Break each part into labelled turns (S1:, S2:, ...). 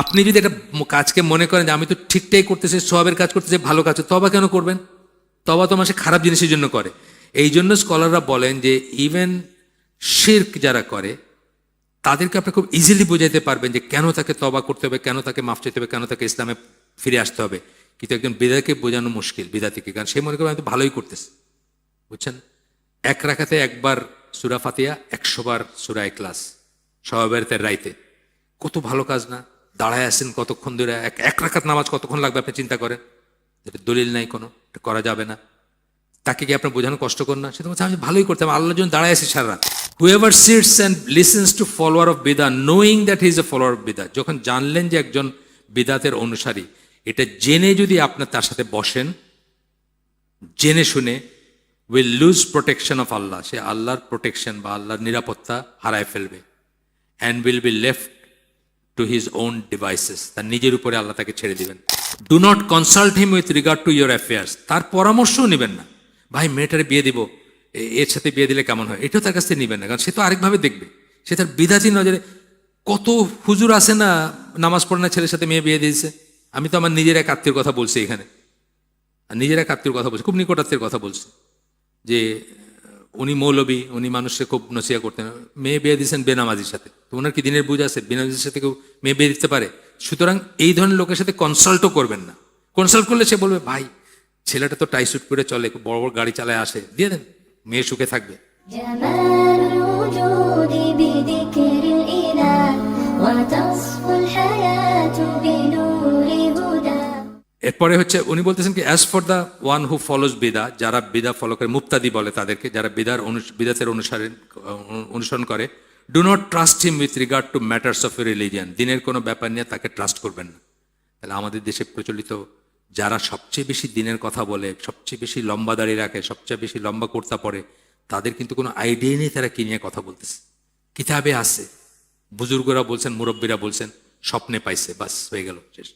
S1: আপনি যদি একটা কাজকে মনে করেন যে আমি তো ঠিকটাই করতেছি, সবের কাজ করতেছি, ভালো কাজ তবা কেন করবেন? তবা তো মানুষ খারাপ জিনিসের জন্য করে। এই জন্য স্কলাররা বলেন যে ইভেন শির্ক যারা করে, তাদেরকে আপনি খুব ইজিলি বোঝাইতে পারবেন যে কেন তাকে তবা করতে হবে, কেন তাকে মাফ চাইতে হবে, কেন তাকে ইসলামে ফিরে আসতে হবে। কিন্তু একজন বেদাকে বোঝানো মুশকিল, বিদাতিকে, কারণ সে মনে করে আমি তো ভালোই করতেছে। বুঝছেন? এক রাখাতে একবার সুরা ফাতিয়া একশো বার সুরা ক্লাস সবাবের রাইতে। কত ভালো কাজ না? দাঁড়ায় আসেন কতক্ষণ ধরে, এক এক রাখাত নামাজ কতক্ষণ লাগবে আপনি চিন্তা করেন? এটা দলিল নাই কোনো, এটা করা যাবে না। তাকে কি আপনার বোঝানো কষ্ট কষ্টকর না? সেটা বলছে, আমি ভালোই করতাম আল্লাহর জন্য দাঁড়ায় আছি সারা রাত। Whoever sits and listens to follower of বিদা knowing that is a follower of বিদা যখন জানলেন যে একজন বিদাতের অনুসারী, এটা জেনে যদি আপনার তার সাথে বসেন, জেনে শুনে will lose protection of Allah. সে আল্লাহর প্রোটেকশন বা আল্লাহর নিরাপত্তা হারায় ফেলবে। And will be left to his own devices তার নিজের উপরে আল্লাহ তাকে ছেড়ে দিবেন। Do not consult him with regard to your affairs তার পরামর্শও নেবেন না। ভাই, মেয়েটারে বিয়ে দিব। এর সাথে বিয়ে দিলে কেমন হয়? এটাও তার কাছ থেকে নেবেন না। কারণ সে তো আরেকভাবে দেখবে। সে তার বিধাতি নজরে, কত হুজুর আছে না, নামাজ পড়ে না, ছেলের সাথে মেয়ে বিয়ে দিয়েছে? আমি তো আমার নিজের এক আত্মীয় কথা বলছি এখানে। আর নিজের এক আত্মীয় কথা বলছি। খুব নিকটাত্মীয় কথা বলছি। যে উনি মৌলবী, উনি মানুষকে খুব নসিয়া করতেন। মেয়ে বিয়ে দিয়েছেন বেনামাজির সাথে। তো ওনার কি দিনের বুঝ আছে? বেনামাজির সাথে কেউ মেয়ে বিয়ে দিতে পারে? সুতরাং এই ধরনের লোকের সাথে কনসাল্টও করবেন না। কনসাল্ট করলে সে বলবে, ভাই, ছেলেটা তো টাইসুট করে চলে, বড় বড় গাড়ি চালায় আসে। দিয়ে দেন, মেয়ে সুখে থাকবে। এরপরে হচ্ছে উনি বলতেছেন কি as for the one who follows বিদা যারা বিদা ফলো করে মুক্তাদি বলে তাদেরকে, যারা বিদার বিদাতের অনুসারী অনুসরণ করে do not trust him with regard to matters of religion দিনের কোনো ব্যাপার নিয়ে তাকে ট্রাস্ট করবেন না। তাহলে আমাদের দেশে প্রচলিত যারা সবচেয়ে বেশি দিনের কথা বলে, সবচেয়ে বেশি লম্বা দাড়ি রাখে, সবচেয়ে বেশি লম্বা কুর্তা পরে, তাদের কিন্তু কোনো আইডিয়া নেই তারা কি নিয়ে কথা বলতেছে। কিতাবে আছে। বুজুর্গরা বলছেন, মুরব্বীরা বলছেন, স্বপ্নে পাইছে, বাস, হয়ে গেল, শেষ।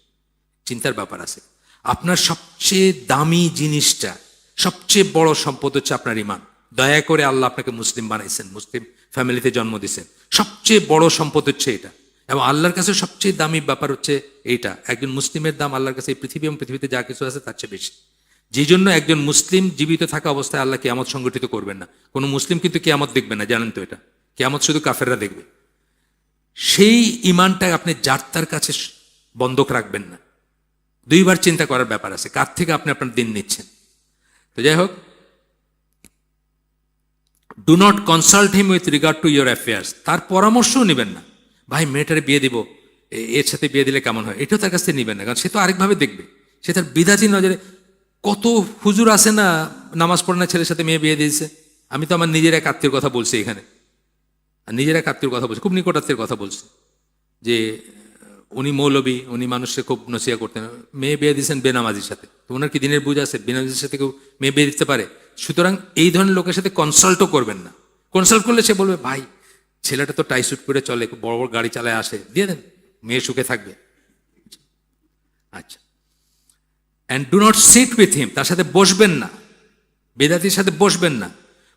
S1: চিন্তার ব্যাপার আছে। আপনার সবচেয়ে দামি জিনিসটা, সবচেয়ে বড় সম্পদ হচ্ছে আপনার ইমান দয়া করে আল্লাহ আপনাকে মুসলিম বানাইছেন, মুসলিম ফ্যামিলিতে জন্ম দিয়েছেন সবচেয়ে বড় সম্পদ হচ্ছে এটা। এবং আল্লাহর কাছে সবচেয়ে দামি ব্যাপার হচ্ছে এইটা একজন মুসলিমের দাম আল্লাহর কাছে এই পৃথিবী এবং পৃথিবীতে যা কিছু আছে তার চেয়ে বেশি। যে জন্য একজন মুসলিম জীবিত থাকা অবস্থায় আল্লাহ কিয়ামত সংগঠিত করবেন না। কোনো মুসলিম কিন্তু কেয়ামত দেখবে না, জানেন তো এটা। কেয়ামত শুধু কাফেররা দেখবে। সেই ইমানটা আপনি যার তার কাছে বন্ধক রাখবেন না। দুইবার চিন্তা করার ব্যাপার আছে। কার থেকে আপনি আপনার দিন নিচ্ছেন? তো যাই হোক do not consult him with regard to your affairs তার পরামর্শও নেবেন না। ভাই, মেয়েটারে বিয়ে দিব এর সাথে বিয়ে দিলে কেমন হয়? এটাও তার কাছ থেকে নেবেন না। কারণ সে তো আরেকভাবে দেখবে। সে তার বিধাতি নজরে, কত হুজুর আছে না, নামাজ পড়ে না, ছেলের সাথে মেয়ে বিয়ে দিয়েছে? আমি তো আমার নিজের এক আত্মীয় কথা বলছি এখানে। আর নিজের এক আত্মীয় কথা বলছি, খুব নিকটাত্মীয় কথা বলছি। যে উনি মৌলবী, উনি মানুষকে খুব নসিয়া করতেন। মেয়ে বিয়ে দিয়েছেন বেনামাজির সাথে। তো ওনার কি দিনের বুঝ আছে? বেনামাজির সাথে কেউ মেয়ে বিয়ে দিতে পারে? সুতরাং এই ধরনের লোকের সাথে কনসাল্টও করবেন না। কনসাল্ট করলে সে বলবে, ভাই, ছেলেটা তো টাইসুট করে চলে খুব বড় বড় গাড়ি চালায় আসে। দিয়ে দেন, মেয়ে সুখে থাকবে। আচ্ছা। And do not sit with him তার সাথে বসবেন না। বেদাতির সাথে বসবেন না।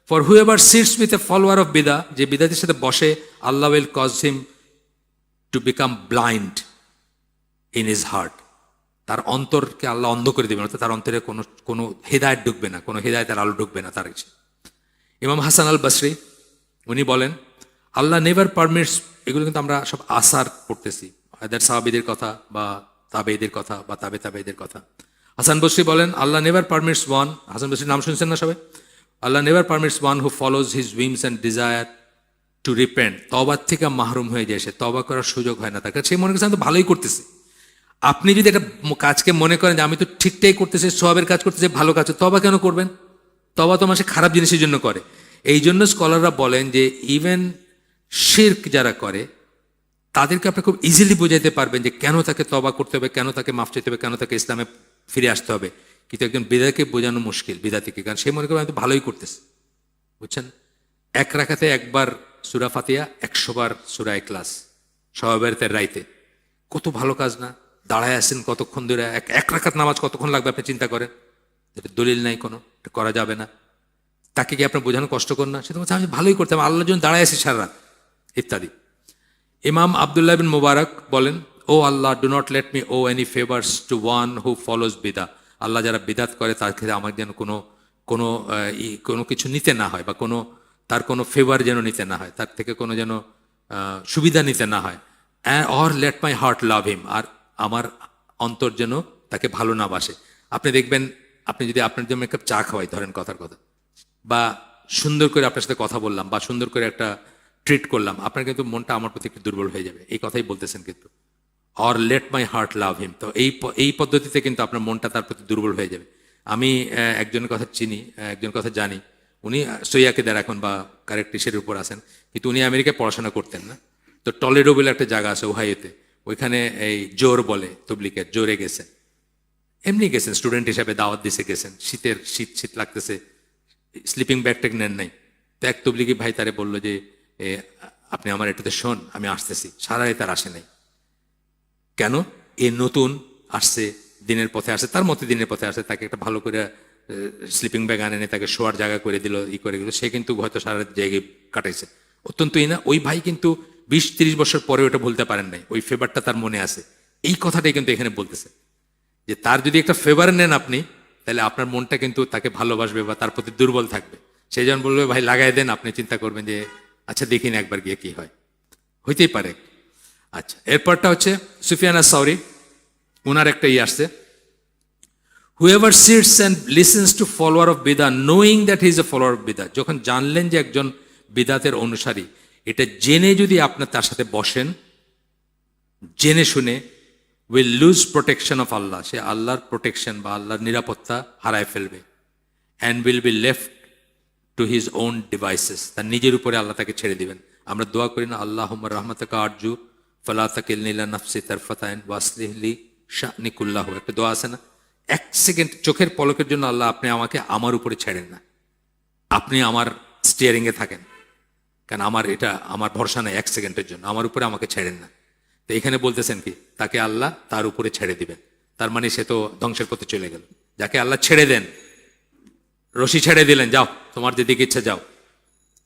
S1: For whoever sits with a follower of বেদা যে বেদাতির সাথে বসে, Allah will cause him to become blind in his heart তার অন্তরকে আল্লাহ অন্ধ করে দেবেন, অর্থাৎ তার অন্তরে কোনো কোনো হেদায়ত ঢুকবে না, কোনো হেদায়ত হেদায়তের আলো ঢুকবে না তার কাছে। ইমাম হাসান আল বাসরি উনি বলেন, আল্লাহ নেভার পারমিটস এগুলো কিন্তু আমরা সব আসার পড়তেছি এদের সাহাবিদের কথা বা তাবেদের কথা বা তাবে তাবেদের কথা। হাসান বসরি বলেন, Allah never permits one Hasan বসরির নাম শুনছেন না সবাই? Allah never permits one who follows his whims and desire to repent তবার থেকে মাহরুম হয়ে যায় সে তবা করার সুযোগ হয় না তার কাছে মনে করছে, আমি তো ভালোই করতেছি। আপনি যদি একটা কাজকে মনে করেন যে, আমি তো ঠিকটাই করতেছি সবের কাজ করতেছি, ভালো কাজ তবা কেন করবেন? তবা তো মানুষ খারাপ জিনিসের জন্য করে। এই জন্য স্কলাররা বলেন যে ইভেন শির্ক যারা করে, তাদেরকে আপনি খুব ইজিলি বোঝাইতে পারবেন যে, কেন তাকে তবা করতে হবে, কেন তাকে মাফ চাইতে হবে, কেন তাকে ইসলামে ফিরে আসতে হবে। কিন্তু একজন বিদাকে বোঝানো মুশকিল বিদাতিকে কারণ সে মনে করে, আমি তো ভালোই করতেছি। বুঝছেন? এক রাখাতে একবার সুরা ফাতিয়া একশোবার সুরা ক্লাস সবাবের রাইতে। কত ভালো কাজ না? দাঁড়ায় আসেন কতক্ষণ ধরে? এক এক রাখাত নামাজ কতক্ষণ লাগবে আপনি চিন্তা করেন? এটা দলিল নাই কোনো, এটা করা যাবে না। তাকে কি আপনার বোঝানো কষ্টকর না? সেটা বলছে, আমি ভালোই করতাম, আল্লাহর জন্য দাঁড়ায় আছি সারা রাত। ইত্যাদি। ইমাম আবদুল্লাহ বিন মুবারক বলেন, O Allah do not let me owe any favours to one who follows বিদা আল্লাহ যারা বিদাত করে, তার ক্ষেত্রে আমার যেন কোনো কোনো কোনো কিছু নিতে না হয় বা কোনো তার কোনো ফেভার যেন নিতে না হয়, তার থেকে কোনো যেন সুবিধা নিতে না হয়। Or let my heart love him আর আমার অন্তর যেন তাকে ভালো না বাসে। আপনি দেখবেন, আপনি যদি আপনার জন্য একটা চা খাওয়াই, ধরেন কথার কথা, বা সুন্দর করে আপনার সাথে কথা বললাম, বা সুন্দর করে একটা ট্রিট করলাম, আপনার কিন্তু মনটা আমার প্রতি একটু দুর্বল হয়ে যাবে। এই কথাই বলতেছেন কিন্তু। Or let my heart love him তো এই এই পদ্ধতিতে কিন্তু আপনার মনটা তার প্রতি দুর্বল হয়ে যাবে। আমি একজনের কথা চিনি একজনের কথা জানি উনি সৈয়াকে দেন এখন বা কারেক্ট ইসের উপর আছেন, কিন্তু উনি আমেরিকায় পড়াশোনা করতেন না। তো টলেডো বলে একটা জায়গা আছে ওহাইওতে, ওইখানে এই জোর বলে তবলিকের জোরে গেছেন। এমনি গেছেন, স্টুডেন্ট হিসাবে দাওয়াত দিছে গেছেন, শীতের শীত শীত লাগতেছে, স্লিপিং ব্যাগ ট্যাগ নেন নাই। তো এক তবলিগি ভাই তারে বলল যে আপনি আমার এটাতে শোন, আমি আসতেছি, সারা রাত আর আসে নাই। কেন? এ নতুন আসছে, দিনের পথে আসে তার মতে দিনের পথে আসে তাকে একটা ভালো করে স্লিপিং ব্যাগ আনে এনে তাকে শোয়ার জায়গা করে দিল, ই করে দিল সে কিন্তু হয়তো সারা জায়গায় কাটাইছে। অত্যন্তই না ওই ভাই কিন্তু বিশ তিরিশ বছর পরে ওটা বলতে পারেন নাই। ওই ফেভারটা তার মনে আছে। এই কথাটাই কিন্তু এখানে বলতেছে। যে তার যদি একটা ফেভার নেন আপনি, তাহলে আপনার মনটা কিন্তু তাকে ভালোবাসবে বা তার প্রতি দুর্বল থাকবে। সেই জন্য বলবে, ভাই, লাগাই দেন, আপনি চিন্তা করবেন যে আচ্ছা দেখি না একবার গিয়ে কি হয়। হইতেই পারে। আচ্ছা এরপরটা হচ্ছে সুফিয়ানা সাউরি। ওনার একটা ই আসছে। Whoever sits and listens to follower of বিদা knowing that is a follower of বিদা যখন জানলেন যে একজন বিদাতের অনুসারী, এটা জেনে যদি আপনার তার সাথে বসেন, জেনে শুনে will lose protection of Allah সে আল্লাহর প্রোটেকশন বা আল্লাহর নিরাপত্তা হারায় ফেলবে। And will be left to his own devices তার নিজের উপরে আল্লাহ তাকে ছেড়ে দিবেন। আমরা দোয়া করি না আল্লাহ রহমতকা আরজু, ফলা তাকিল নীলা নফসি তারফতায়ন ওয়াসলিহলি শাহনিকুল্লাহ একটা দোয়া আছে না? এক সেকেন্ড চোখের পলকের জন্য আল্লাহ, আপনি আমাকে আমার উপরে ছেড়েন না। আপনি আমার স্টিয়ারিংয়ে থাকেন। কারণ আমার এটা, আমার ভরসা নেই এক সেকেন্ডের জন্য। আমার উপরে আমাকে ছেড়েন না। তো এখানে বলতেছেন কি? তাকে আল্লাহ তার উপরে ছেড়ে দিবেন। তার মানে সে তো ধ্বংসের পথে চলে গেল। যাকে আল্লাহ ছেড়ে দেন, রশি ছেড়ে দিলেন, যাও, তোমার যেদিকে ইচ্ছা যাও।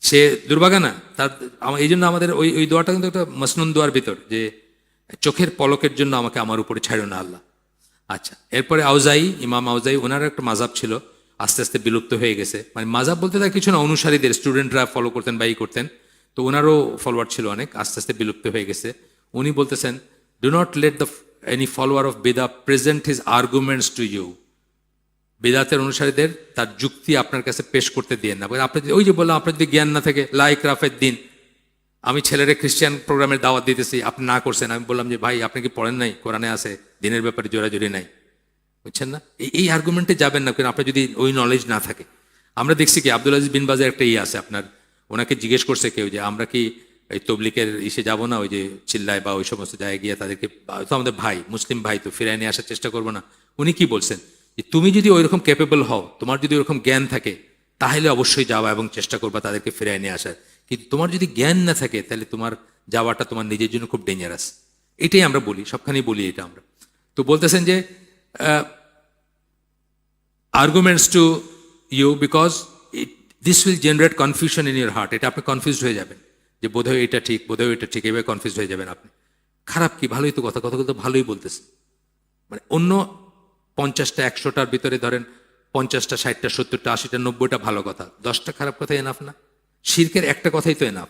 S1: সে দুর্ভাগা না। তার এই জন্য আমাদের ওই ওই দোয়াটা কিন্তু একটা মসনুন দোয়ার ভিতর যে, চোখের পলকের জন্য আমাকে আমার উপরে ছাড়ো না আল্লাহ। আচ্ছা এরপরে আউজাই ইমাম আউজাই ওনার একটা মাজাব ছিল, আস্তে আস্তে বিলুপ্ত হয়ে গেছে। মানে মাজাব বলতে তার কিছু না, অনুসারীদের স্টুডেন্টরা ফলো করতেন বা ই করতেন। তো ওনারও ফলোয়ার ছিল অনেক, আস্তে আস্তে বিলুপ্ত হয়ে গেছে। উনি বলতেছেন do not let the any follower of Vedha present his arguments to you বেদাতের অনুসারীদের তার যুক্তি আপনার কাছে পেশ করতে দিয়ে না। আপনি ওই যে বললাম, আপনার যদি জ্ঞান না থাকে, লাইক রাফের দিন, আমি ছেলেরে খ্রিস্টান প্রোগ্রামের দাওয়াত দিতেছি, আপনি না করছেন, আমি বললাম যে, ভাই, আপনি কি পড়েন নাই? কোরআনে আছে? দিনের ব্যাপারে জোরাজোরি নাই। বুঝছেন না? এই আর্গুমেন্টে যাবেন না, কারণ আপনার যদি ওই নলেজ না থাকে। আমরা দেখছি কি, আব্দুল আজিজ বিন বাজার একটা ইয়ে আছে, আপনার ওনাকে জিজ্ঞেস করছে কেউ যে, আমরা কি এই তবলিকের ইসে যাব না, ওই যে চিল্লায় বা ওই সমস্ত জায়গায় গিয়ে তাদেরকে তো আমাদের ভাই, মুসলিম ভাই তো ফিরায় নিয়ে আসার চেষ্টা করব না। উনি কি বলছেন? যে, তুমি যদি ওইরকম ক্যাপেবল হও, তোমার যদি ওরকম জ্ঞান থাকে, তাহলে অবশ্যই যাওয়া এবং চেষ্টা করবা তাদেরকে ফিরায় নিয়ে আসার। কিন্তু তোমার যদি জ্ঞান না থাকে, তাহলে তোমার যাওয়াটা তোমার নিজের জন্য খুব ডেঞ্জারাস এটাই আমরা বলি, সবখানেই বলি এটা আমরা। তো বলতেছেন যে arguments to you because it, this will generate confusion in your heart. এটা আপনি কনফিউজ হয়ে যাবেন যে বোধহয় এটা ঠিক বোধহয় এটা ঠিক এভাবে কনফিউজ হয়ে যাবেন আপনি। খারাপ কি? ভালোই তো কথা কথা তো ভালোই বলতেছে মানে অন্য পঞ্চাশটা একশোটার ভিতরে ধরেন পঞ্চাশটা ষাটটা সত্তরটা আশিটা নব্বইটা ভালো কথা। দশটা খারাপ কথা এনাফ না? শির্কের একটা কথাই তো এনাফ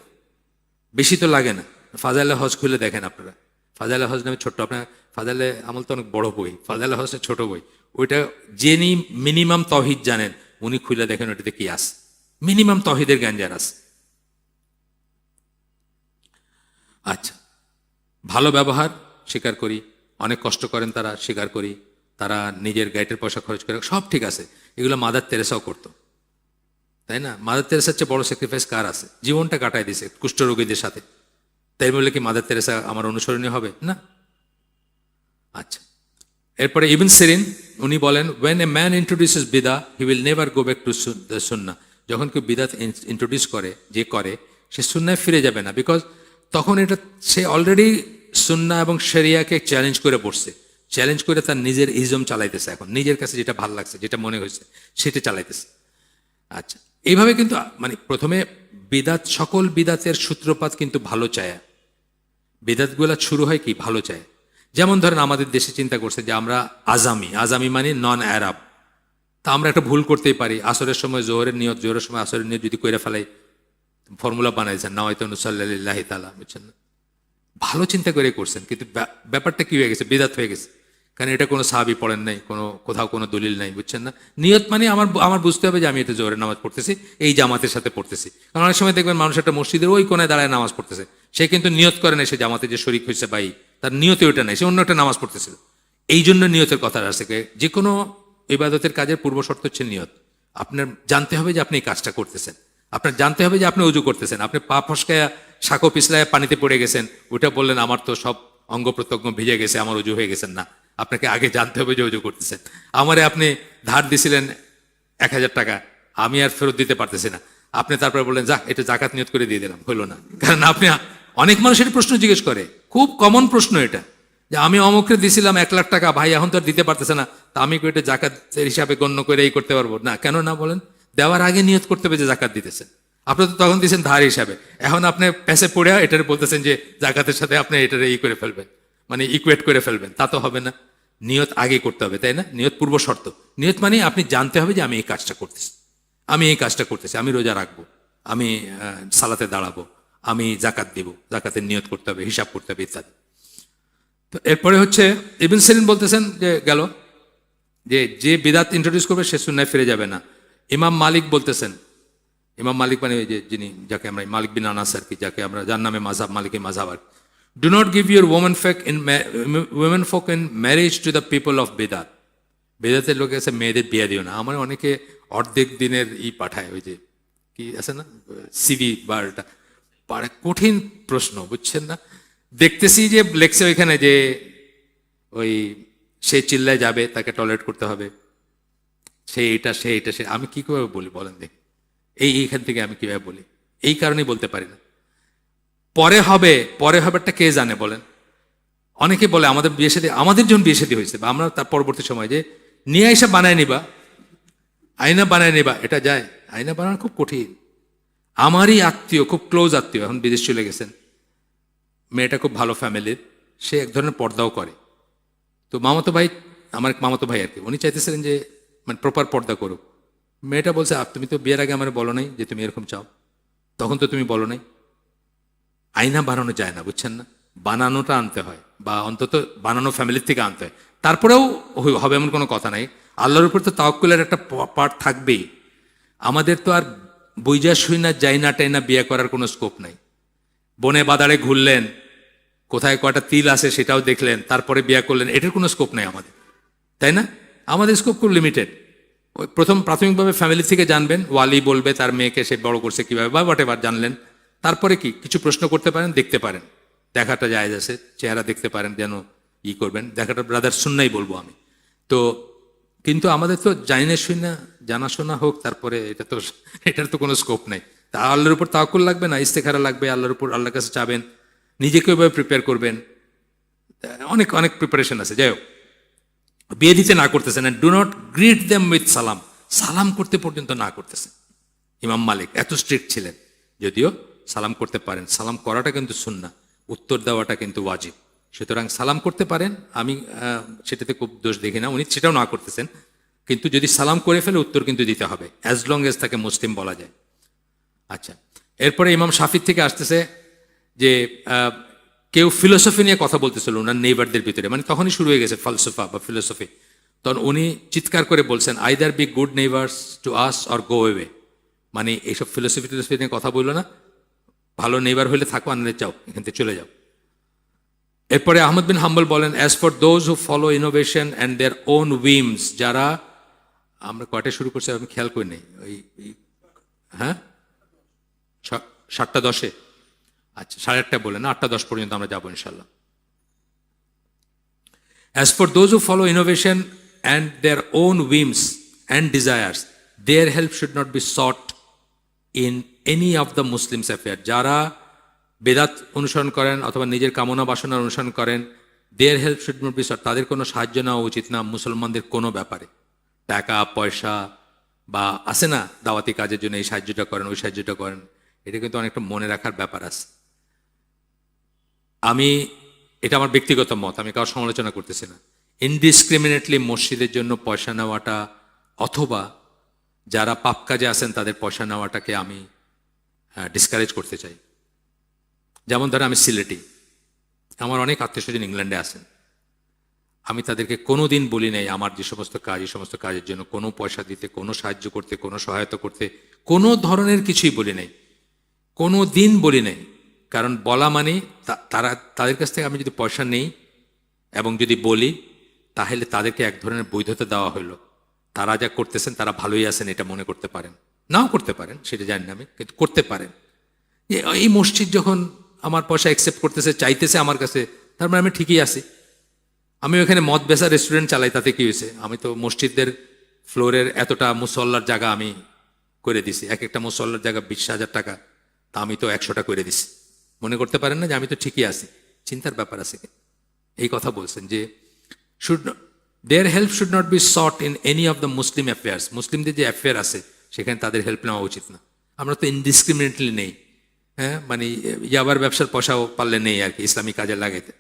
S1: বেশি তো লাগে না। ফাজালে হজ খুলে দেখেন আপনারা। ফাজালে হজ নামে ছোট্ট, আপনার ফাজালে আমল তো অনেক বড় বই ফাজালে হজ ছোট বই। ওইটা যিনি মিনিমাম তহিদ জানেন, উনি খুলে দেখেন ওইটাতে কি আস মিনিমাম তহিদের জ্ঞান যার আছে। আচ্ছা ভালো ব্যবহার স্বীকার করি, অনেক কষ্ট করেন তারা স্বীকার করি, তারা নিজের গাইটের পয়সা খরচ করে, সব ঠিক আছে, এগুলো মাদার তেরেসাও করতো। তাই না? মাদার তেরেসার চেয়ে বড় স্যাক্রিফাইস কার আছে? জীবনটা কাটাই দিছে কুষ্ঠরোগীদের সাথে। তাই বলে কি মাদার তেরেসা আমার অনুসরণীয় হবে? না। আচ্ছা। এরপরে ইবিন সিরিন, উনি বলেন ওয়েন এ ম্যান ইন্ট্রোডিউসেস বিদা he will never go back to সুন্না যখন কেউ বিদাত ইন্ট্রোডিউস করে, যে করে, সে সুন্নায় ফিরে যাবে না। বিকজ তখন এটা, সে অলরেডি সুন্না এবং শরিয়াকে চ্যালেঞ্জ করে পড়ছে। চ্যালেঞ্জ করে তার নিজের ইজম চালাইতেছে এখন। নিজের কাছে যেটা ভালো লাগছে, যেটা মনে হয়েছে, সেটা চালাইতেছে। আচ্ছা। এইভাবে কিন্তু মানে প্রথমে বিদাত সকল বিদাতের সূত্রপাত কিন্তু ভালো চায়া। বিদাতগুলা শুরু হয় কি? ভালো চায়। যেমন ধরেন আমাদের দেশে চিন্তা করছে যে আমরা আজামি। আজামি মানে নন অ্যারাব তা আমরা একটা ভুল করতেই পারি। আসরের সময়, জোহরের নিয়ত, জোহরের সময় আসরের নিয়ত যদি করে ফেলাই ফর্মুলা বানাইছেন না হয়তো নুসাল্লাহ তালা বুঝছেন না? ভালো চিন্তা করে করছেন, কিন্তু ব্যা- ব্যাপারটা কি হয়ে গেছে? বেদাত হয়ে গেছে। কারণ এটা কোনো সাহাবি পড়েন নাই, কোনো, কোথাও কোনো দলিল নাই, বুঝছেন না? নিয়ত মানে আমার আমার বুঝতে হবে যে আমি এতে জোরে নামাজ পড়তেছি, এই জামাতের সাথে পড়তেছি। কারণ অনেক সময় দেখবেন মানুষ একটা মসজিদের ওই কোনায় দাঁড়ায় নামাজ পড়তেছে। সে কিন্তু নিয়ত করে না সে জামাতে যে শরিক হয়েছে বাই তার নিয়তে ওটা নাই, সে অন্য একটা নামাজ পড়তেছিল। এই জন্য নিয়তের কথা আছে যে কোনো ইবাদতের কাজের পূর্ব শর্ত হচ্ছে নিয়ত। আপনার জানতে হবে যে আপনি এই কাজটা করতেছেন। আপনার জানতে হবে যে আপনি উজু করতেছেন। আপনি পা ফসকায় শাঁকো পিছলায় পানিতে পড়ে গেছেন। ওটা বললেন, আমার তো সব অঙ্গ প্রত্যঙ্গ ভিজে গেছে, আমার উজু হয়ে গেছেন না। আপনাকে আগে জানতে হবে যে উজু করতেছেন। আমারে আপনি ধার দিছিলেন এক হাজার টাকা। আমি আর ফেরত দিতে পারতেছি না। আপনি তারপরে বললেন যা এটা জাকাত নিয়ত করে দিয়ে দিলাম হলো না। কারণ আপনি অনেক মানুষ এটা প্রশ্ন জিজ্ঞেস করে। খুব কমন প্রশ্ন এটা। যে আমি অমুকরে দিছিলাম এক লাখ টাকা, ভাই এখন তো আর দিতে পারতেছে না। তা আমি এটা জাকাতের হিসাবে গণ্য করে এই করতে পারব? না, কেন না বলেন? দেওয়ার আগে নিয়ত করতে হবে যে জাকাত দিতেছেন। আপনি তো তখন দিয়েছেন ধার হিসাবে। এখন আপনি প্যাসে পড়ে এটার বলতেছেন যে জাকাতের সাথে আপনি এটার ই করে ফেলবেন। মানে ইকুয়েট করে ফেলবেন। তা তো হবে না। নিয়ত আগে করতে হবে, তাই না? নিয়ত পূর্ব শর্ত। নিয়ত মানে আপনি জানতে হবে যে আমি এই কাজটা করতেছি। আমি এই কাজটা করতেছি, আমি রোজা রাখব, আমি সালাতে দাঁড়াবো, আমি জাকাত দিব জাকাতের নিয়ত করতে হবে, হিসাব করতে হবে, ইত্যাদি। তো এরপরে হচ্ছে, ইবিন সেলিন বলতেছেন যে, গেল, যে যে বিদাত ইন্ট্রোডিউস করবে, সে সুন্নায় ফিরে যাবে না। ইমাম মালিক বলতেছেন, ইমাম মালিক মানে যে, যিনি, যাকে আমরা, মালিক বিন আনাস আর কি, যাকে আমরা, যার নামে মাঝাব মালিকের মাঝাব আর do not give your women folk in women folk in marriage to the people of বেদাত বেদাতের লোক এসে মেয়েদের বিয়ে দিও না। আমার অনেকে অর্ধেক দিনের ই পাঠায়, ওই যে, কি আছে না? সিবি বা এটা। পারে কঠিন প্রশ্ন, বুঝছেন না? দেখতেছি যে লেখছে ওইখানে যে, ওই সে চিল্লায় যাবে, তাকে টয়লেট করতে হবে। সে এটা সে এটা, সে, আমি কি করে বলি বলেন দেখি। এই, এইখান থেকে আমি কীভাবে বলি? এই কারণেই বলতে পারি না। পরে হবে পরে হবেটা কে জানে বলেন? অনেকে বলে আমাদের বিয়ে সাথে আমাদের যখন বিয়ে সাথে হয়েছে বা আমরা তার পরবর্তী সময় যে নিয়ে এসে বানায় নিবা আয়না বানায় নিবা এটা যায়। আয়না বানানো খুব কঠিন। আমারই আত্মীয় খুব ক্লোজ আত্মীয় এখন বিদেশ চলে গেছেন। মেয়েটা খুব ভালো ফ্যামিলির সে এক ধরনের পর্দাও করে। তো মামাতো ভাই আমার এক মামাতো ভাই আর কি উনি চাইতেছিলেন যে মানে প্রপার পর্দা করুক। মেয়েটা বলছে "আপ, তুমি তো বিয়ের আগে আমার বলো নাই যে তুমি এরকম চাও। তখন তো তুমি বলো নাই। আয়না বানানো যায় না, বুঝছেন না? বানানোটা আনতে হয়, বা অন্তত বানানো ফ্যামিলির থেকে আনতে হয়। তারপরেও হবে এমন কোনো কথা নাই। আল্লাহর উপর তো তাওকুলের একটা পার্ট থাকবেই। আমাদের তো আর বইজা শুই না, যাই না, টাই না বিয়ে করার কোনো স্কোপ নাই। বনে বাদারে ঘুরলেন, কোথায় কয়টা তিল আছে সেটাও দেখলেন, তারপরে বিয়ে করলেন, এটার কোনো স্কোপ নেই আমাদের। তাই না? আমাদের স্কোপ খুব লিমিটেড প্রথম প্রাথমিকভাবে ফ্যামিলি থেকে জানবেন, ওয়ালি বলবে তার মেয়েকে সে বড় করছে কীভাবে, বা হোয়াট এভার জানলেন। তারপরে কি? কিছু প্রশ্ন করতে পারেন, দেখতে পারেন। দেখাটা জায়েজ আছে, চেহারা দেখতে পারেন যেন ই করবেন। দেখাটা ব্রাদার শুননাই বলব আমি। তো, কিন্তু আমাদের তো জানি না শুই না জানাশোনা হোক, তারপরে এটা তো, এটার তো কোনো স্কোপ নেই। তা আল্লাহর উপর তাকুল লাগবে না? ইস্তেখারা লাগবে, আল্লাহর উপর, আল্লাহর কাছে চাবেন, নিজেকে ওইভাবে প্রিপেয়ার করবেন। অনেক অনেক প্রিপারেশন আছে। যাই হোক, বিয়ে দিতে না করতেছেন do not greet them with সালাম। সালাম করতে পর্যন্ত না করতেছেন। ইমাম মালিক, এত স্ট্রিক্ট ছিলেন। যদিও সালাম করতে পারেন। সালাম করাটা কিন্তু সুন্না উত্তর দেওয়াটা কিন্তু ওয়াজিব। সুতরাং সালাম করতে পারেন, আমি সেটাতে খুব দোষ দেখি না, উনি সেটাও না করতেছেন। কিন্তু যদি সালাম করে ফেলে, উত্তর কিন্তু দিতে হবে অ্যাজ লং এজ তাকে মুসলিম বলা যায়। আচ্ছা এরপরে ইমাম শাফির থেকে আসতেছে যে কেউ ফিলোসফি নিয়ে কথা বলতেছিল ওনার নেইবারদের ভিতরে মানে তখনই শুরু হয়ে গেছে ফালসফা বা ফিলোসফি তখন উনি চিৎকার করে বলছেন either be good neighbours to us or go way মানে এইসব ফিলোসফি টিলোসফি নিয়ে কথা বলল না ভালো নেইবার হলে থাকো আনলে যাও, এখান থেকে চলে যাও। এরপরে আহমদ বিন হাম্বল বলেন as for those who follow innovation and their own whims যারা, আমরা কয়টা শুরু করছি, আমি খেয়াল করি নেই, ওই হ্যাঁ? সাতটা দশে? আচ্ছা সাড়ে আটটা বলে না, আটটা দশ পর্যন্ত আমরা যাব ইনশাল্লাহ as for those who follow innovation and their own whims and desires their help should not be sought in any of the Muslims' affair. যারা বেদাত অনুসরণ করেন অথবা নিজের কামনা বাসনার অনুসরণ করেন their help should not be তাদের কোনো সাহায্য নেওয়া উচিত না মুসলমানদের কোনো ব্যাপারে। টাকা, পয়সা বা আসে না দাওয়াতি কাজের জন্য এই সাহায্যটা করেন, ওই সাহায্যটা করেন, এটা কিন্তু অনেকটা মনে রাখার ব্যাপার আছে। আমি, এটা আমার ব্যক্তিগত মত, আমি কারোর সমালোচনা করতেছি না। ইনডিসক্রিমিনেটলি মসজিদের জন্য পয়সা নেওয়াটা অথবা যারা পাপ কাজে আসেন তাদের পয়সা নেওয়াটাকে আমি ডিসকারেজ করতে চাই। যেমন ধরো আমি সিলেটি। আমার অনেক আত্মীয় স্বজন ইংল্যান্ডে আছেন। আমি তাদেরকে কোনো দিন বলি নাই, আমার যে সমস্ত কাজ, এই সমস্ত কাজের জন্য কোনো পয়সা দিতে, কোনো সাহায্য করতে, কোনো সহায়তা করতে কোনো ধরনের কিছুই বলি নাই। কোনো দিন বলি নাই। কারণ বলা মানে তারা, তাদের কাছ থেকে আমি যদি পয়সা নেই এবং যদি বলি, তাহলে তাদেরকে এক ধরনের বৈধতা দেওয়া হলো। তারা যা করতেছেন, তারা ভালোই আছেন, এটা মনে করতে পারেন। নাও করতে পারেন, সেটা জানি না আমি, কিন্তু করতে পারেন। যে এই মসজিদ যখন আমার পয়সা অ্যাকসেপ্ট করতেছে, চাইতেছে আমার কাছে, তার মানে আমি ঠিকই আছি। আমি ওখানে মদ বেসা রেস্টুরেন্ট চালাই, তাতে কি হয়েছে? আমি তো মসজিদদের ফ্লোরের এতটা মুসল্লার জায়গা আমি করে দিছি। এক একটা মুসল্লার জায়গা বিশ হাজার টাকা, তা আমি তো একশোটা করে দিছি। মনে করতে পারেন না যে আমি তো ঠিকই আছি? চিন্তার ব্যাপার আছে? এই কথা বলছেন যে should their help should not be sought in any of the Muslim affairs মুসলিমদের যে অ্যাফেয়ার আছে সেখানে তাদের হেল্প নেওয়া উচিত না। আমরা তো ইনডিসক্রিমিনেটলি নেই। হ্যাঁ? মানে ইয়াবার ব্যবসার পয়সাও পারলে নেই আর কি ইসলামী কাজে লাগাইতে।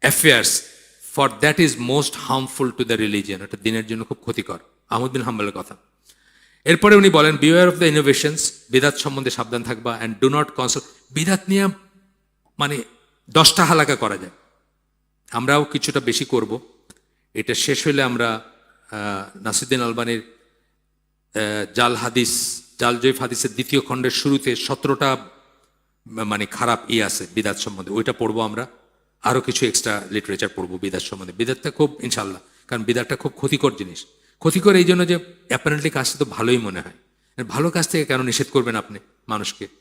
S1: Affairs for that is most harmful to the religion এটা দিনের জন্য খুব ক্ষতিকর। আহমদ হাম্বলের কথা। এরপরে উনি বলেন বিওয়ার অফ দ্য ইনোভেশনস বিদাত সম্বন্ধে সাবধান থাকবা অ্যান্ড ডু নট কনসাল্ট বিদাত নিয়ে মানে দশটা হালাকা করা যায়। আমরাও কিছুটা বেশি করব। এটা শেষ হলে আমরা আহ, নাসিরুদ্দিন আলবানির জাল হাদিস, জাল জৈফ হাদিসের দ্বিতীয় খণ্ডের শুরুতে সতেরোটা মানে খারাপ ই আছে, বিদাত সম্বন্ধে। ওইটা পড়ব আমরা। আরও কিছু এক্সট্রা লিটারেচার পড়ব বিদাত সম্বন্ধে। বিদাতটা খুব ইনশাল্লাহ কারণ বিদাতটা খুব ক্ষতিকর জিনিস। ক্ষতিকর এই জন্য যে অ্যাপারেন্টলি কাজটা তো ভালোই মনে হয়। ভালো কাজ থেকে কেন নিষেধ করবেন আপনি মানুষকে?